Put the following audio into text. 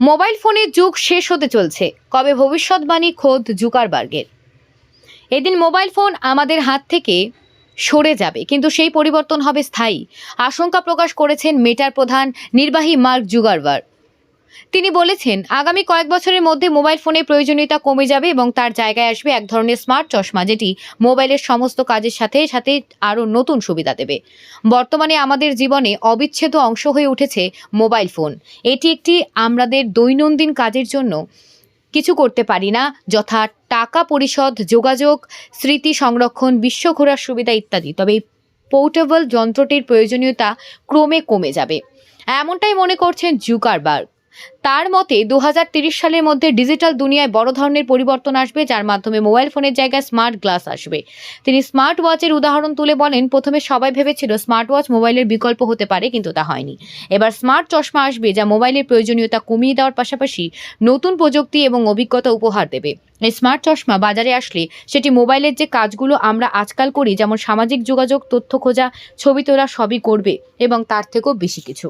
Mobile ফোনের যুগ শেষ হতে চলছে। কবে ভবিষ্যৎবাণী খোদ জুকারবার্গের। এদিন মোবাইল ফোন আমাদের হাত থেকে সরে যাবে, কিন্তু সেই পরিবর্তন হবে স্থায়ী। আশঙ্কা প্রকাশ করেছেন মেটার প্রধান নির্বাহী মার্ক জুগারবার তিনি বলেছেন, আগামী কয়েক বছরের মধ্যে মোবাইল ফোনের প্রয়োজনীয়তা কমে যাবে এবং তার জায়গায় আসবে এক ধরনের স্মার্ট চশমা, যেটি মোবাইলের সমস্ত কাজের সাথে সাথে আরও নতুন সুবিধা দেবে। বর্তমানে আমাদের জীবনে অবিচ্ছেদ্য অংশ হয়ে উঠেছে মোবাইল ফোন। এটি একটি আমাদের দৈনন্দিন কাজের জন্য কিছু করতে পারি না, যথা টাকা পরিশোধ, যোগাযোগ, স্মৃতি সংরক্ষণ, বিশ্ব ঘোরার সুবিধা ইত্যাদি। তবে এই পোর্টেবল যন্ত্রটির প্রয়োজনীয়তা ক্রমে কমে যাবে। এমনটাই মনে করছেন জুকারবার্গ। তার মতে দু সালের মধ্যে ডিজিটাল দুনিয়ায় বড় ধরনের পরিবর্তন আসবে, যার মাধ্যমে মোবাইল ফোনের জায়গায় স্মার্ট গ্লাস আসবে। তিনি স্মার্ট ওয়াচের উদাহরণ তুলে বলেন, প্রথমে সবাই ভেবেছিল স্মার্ট ওয়াচ মোবাইলের বিকল্প হতে পারে, কিন্তু তা হয়নি। এবার স্মার্ট চশমা আসবে, যা মোবাইলের প্রয়োজনীয়তা কমিয়ে দেওয়ার পাশাপাশি নতুন প্রযুক্তি এবং অভিজ্ঞতা উপহার দেবে। এই স্মার্ট চশমা বাজারে আসলে সেটি মোবাইলের যে কাজগুলো আমরা আজকাল করি, যেমন সামাজিক যোগাযোগ, তথ্য খোঁজা, ছবি তোলা সবই করবে এবং তার থেকেও বেশি কিছু।